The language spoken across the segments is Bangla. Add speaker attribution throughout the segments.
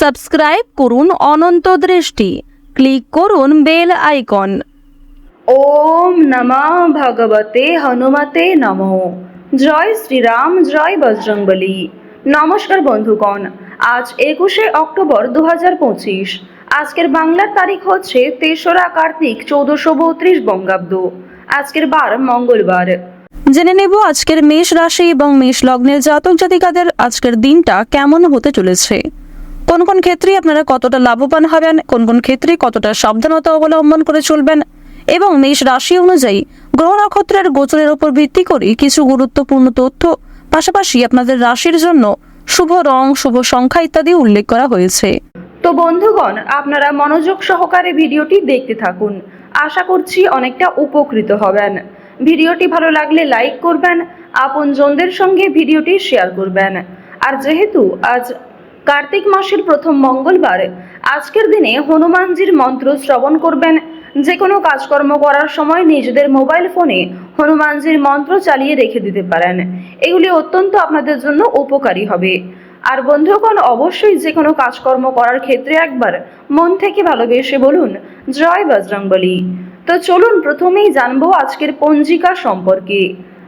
Speaker 1: সাবস্ক্রাইব করুন অনন্ত দৃষ্টি। ক্লিক করুন বেল আইকন।
Speaker 2: ওম নমঃ ভগবতে হনুমতে নমঃ। জয় শ্রীরাম জয় বজরংবলী। নমস্কার বন্ধুগণ আজ একুশে অক্টোবর দু আজকের বাংলার তারিখ হচ্ছে তেসরা কার্তিক চৌদ্দশো বত্রিশ বঙ্গাব্দ। আজকের বার মঙ্গলবার।
Speaker 1: জেনে নেব আজকের মেষ রাশি এবং মেষ লগ্নের জাতক জাতিকাদের আজকের দিনটা কেমন হতে চলেছে। কোন কোন ক্ষেত্রে আপনারা কতটা লাভবান হবেন, কোন কোন ক্ষেত্রে কতটা সাবধানতা অবলম্বন করে চলবেন এবং মেষ রাশি অনুযায়ী গ্রহ নক্ষত্রের গোচরের উপর ভিত্তি করে কিছু গুরুত্বপূর্ণ তথ্য, পাশাপাশি আপনাদের রাশির জন্য শুভ রং, শুভ সংখ্যা ইত্যাদি উল্লেখ করা হয়েছে।
Speaker 2: তো বন্ধুগণ, আপনারা মনোযোগ সহকারে ভিডিওটি দেখতে থাকুন। আশা করছি অনেকটা উপকৃত হবেন। ভিডিওটি ভালো লাগলে লাইক করবেন, আপনজনদের সঙ্গে ভিডিওটি শেয়ার করবেন। আর যেহেতু আজ কার্তিক মাসের প্রথম মঙ্গলবার। আজকের দিনে হনুমানজির মন্ত্র শ্রবণ করবেন। যে কোনো কাজকর্ম করার সময় নিজেদের মোবাইল ফোনে হনুমানজির মন্ত্র চালিয়ে রেখে দিতে পারেন। এগুলি অত্যন্ত আপনাদের জন্য উপকারী হবে। আর বন্ধুগণ, অবশ্যই যে কোনো কাজকর্ম করার ক্ষেত্রে একবার মন থেকে ভালোবেসে বলুন, জয় বজরংবলী। তো চলুন, প্রথমেই জানব আজকের পঞ্জিকা সম্পর্কে।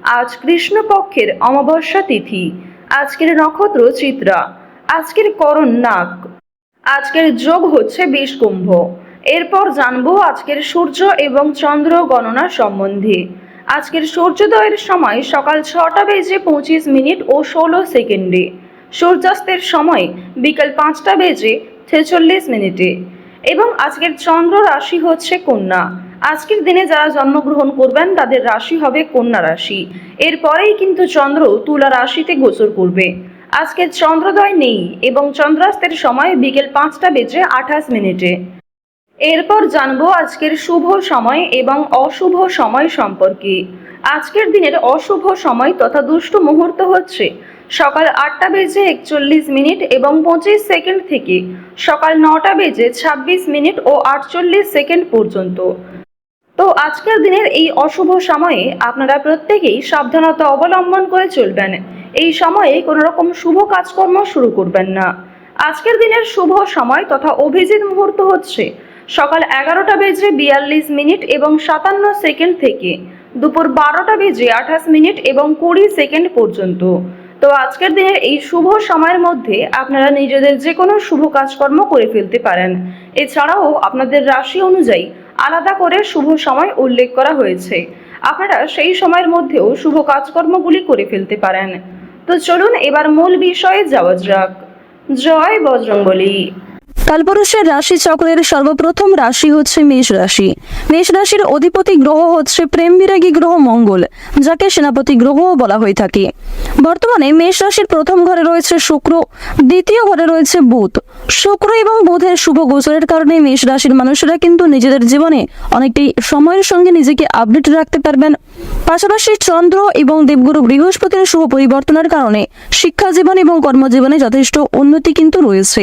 Speaker 2: আজ কৃষ্ণপক্ষের অমাবস্যা তিথি। আজকের নক্ষত্র চিত্রা। আজকের করণ নাক। আজকের যোগ হচ্ছে বিষ কুম্ভ এরপর জানব আজকের সূর্য এবং চন্দ্র গণনা সম্বন্ধে। আজকের সূর্যোদয়ের সময় সকাল ছটা বেজে পঁচিশ মিনিট ও ষোলো সেকেন্ডে। সূর্যাস্তের সময় বিকাল পাঁচটা বেজে ছেচল্লিশ মিনিটে। এবং আজকের চন্দ্র রাশি হচ্ছে কন্যা। আজকের দিনে যারা জন্মগ্রহণ করবেন, তাদের রাশি হবে কন্যা রাশি। এরপরেই কিন্তু চন্দ্র তুলা রাশিতে গোচর করবে। আজকে চন্দ্রোদয় নেই এবং চন্দ্রাস্তের সময় বিকেল পাঁচটা বেজে আঠাশ মিনিটে। এরপর জানব আজকের শুভ সময় এবং অশুভ সময় সম্পর্কে। আজকের দিনের অশুভ সময় তথা দুষ্ট মুহূর্ত হচ্ছে সকাল আটটা বেজে একচল্লিশ মিনিট এবং পঁচিশ সেকেন্ড থেকে সকাল নটা বেজে ছাব্বিশ মিনিট ও আটচল্লিশ সেকেন্ড পর্যন্ত। তো আজকের দিনের এই অশুভ সময়ে আপনারা প্রত্যেকেই সাবধানতা অবলম্বন করে চলবেন। এই সময়ে কোনো রকম শুভ কাজকর্ম শুরু করবেন না। আজকের দিনের শুভ সময় তথা অভিজিৎ মুহূর্ত হচ্ছে সকাল এগারোটা বেজে বিয়াল্লিশ মিনিট এবং সাতান্ন সেকেন্ড থেকে। দুপুর বারোটা বেজে আঠাশ মিনিট এবং কুড়ি সেকেন্ড পর্যন্ত। তো আজকের দিনের এই শুভ সময়ের মধ্যে আপনারা নিজেদের যে কোনো শুভ কাজকর্ম করে ফেলতে পারেন। এছাড়াও আপনাদের রাশি অনুযায়ী আলাদা করে শুভ সময় উল্লেখ করা হয়েছে। আপনারা সেই সময়ের মধ্যেও শুভ কাজকর্মগুলি করে ফেলতে পারেন। তো চলুন এবার মূল বিষয়ে যাওয়া যাক। জয় বজরংবলী।
Speaker 1: কালপুরুষের রাশি চক্রের সর্বপ্রথম রাশি হচ্ছে মেষ রাশি। মেষ রাশির অধিপতি গ্রহ হচ্ছে প্রেম বিরাগী গ্রহ মঙ্গল, যাকে সেনাপতি গ্রহও বলা হয়ে থাকে। বর্তমানে মেষ রাশির প্রথম ঘরে রয়েছে শুক্র, দ্বিতীয় ঘরে রয়েছে বুধ। শুক্র এবং বুধের শুভ গোচরের কারণে মেষ রাশির মানুষেরা কিন্তু নিজেদের জীবনে অনেকটাই সময়ের সঙ্গে নিজেকে আপডেট রাখতে পারবেন। পাশাপাশি চন্দ্র এবং দেবগুরু বৃহস্পতির শুভ পরিবর্তনের কারণে শিক্ষা জীবন এবং কর্মজীবনে যথেষ্ট উন্নতি কিন্তু রয়েছে।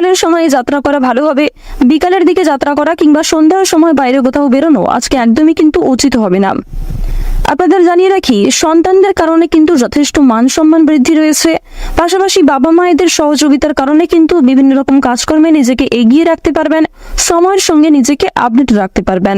Speaker 1: সকালের সময় যাত্রা করা ভালো হবে। বিকালের দিকে যাত্রা করা কিংবা সন্ধ্যার সময় বাইরে কোথাও বেরোনো আজকে একদমই কিন্তু উচিত হবে না। আপনাদের জানিয়ে রাখি, সন্তানদের কারণে কিন্তু যথেষ্ট মান সম্মান বৃদ্ধি রয়েছে। পাশাপাশি বাবা মায়েদের সহযোগিতার কারণে কিন্তু বিভিন্ন রকম কাজকর্মে নিজেকে এগিয়ে রাখতে পারবেন, সময়ের সঙ্গে নিজেকে আপডেট রাখতে পারবেন।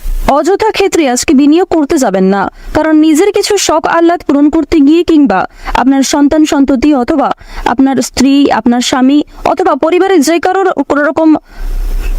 Speaker 1: অযথা ক্ষেত্রে আজকে বিনিয়োগ করতে যাবেন না। কারণ নিজের কিছু শখ আহ্লাদ পূরণ করতে গিয়ে কিংবা আপনার সন্তান, সন্ততি অথবা আপনার স্ত্রী, আপনার স্বামী অথবা পরিবারের যে কারোর কোনো রকম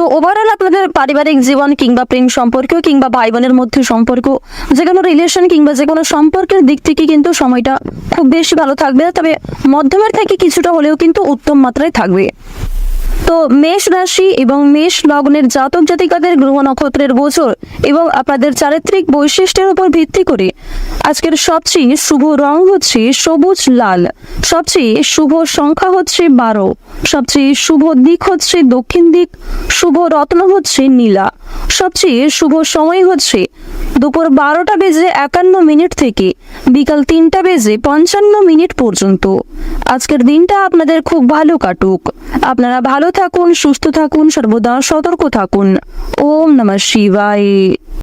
Speaker 1: তো ওভারঅল আপনাদের পারিবারিক জীবন কিংবা প্রেম সম্পর্ক কিংবা ভাই বোনের মধ্যে সম্পর্ক, যে কোনো রিলেশন কিংবা যে কোনো সম্পর্কের দিক থেকে কিন্তু সময়টা খুব বেশি ভালো থাকবে তবে মধ্যমের থেকে কিছুটা হলেও কিন্তু উত্তম মাত্রায় থাকবে। তো মেষ রাশি এবং মেষ লগ্নের জাতক জাতিকাদের গ্রহ নক্ষত্রের গোচর এবং আপনাদের চারিত্রিক বৈশিষ্ট্যের উপর ভিত্তি করে আজকের সবচেয়ে শুভ রং হচ্ছে সবুজ লাল। সবচেয়ে শুভ সংখ্যা হচ্ছে বারো। সবচেয়ে শুভ দিক হচ্ছে দক্ষিণ দিক। শুভ রত্ন হচ্ছে নীলা। সবচেয়ে শুভ সময় হচ্ছে দুপুর বারোটা বেজে একান্ন মিনিট থেকে বিকাল তিনটা বেজে পঞ্চান্ন মিনিট পর্যন্ত। আজকের দিনটা আপনাদের খুব ভালো কাটুক। আপনারা ভালো থাকুন, সুস্থ থাকুন, সর্বদা সতর্ক থাকুন। ওম নমঃ শিবায়।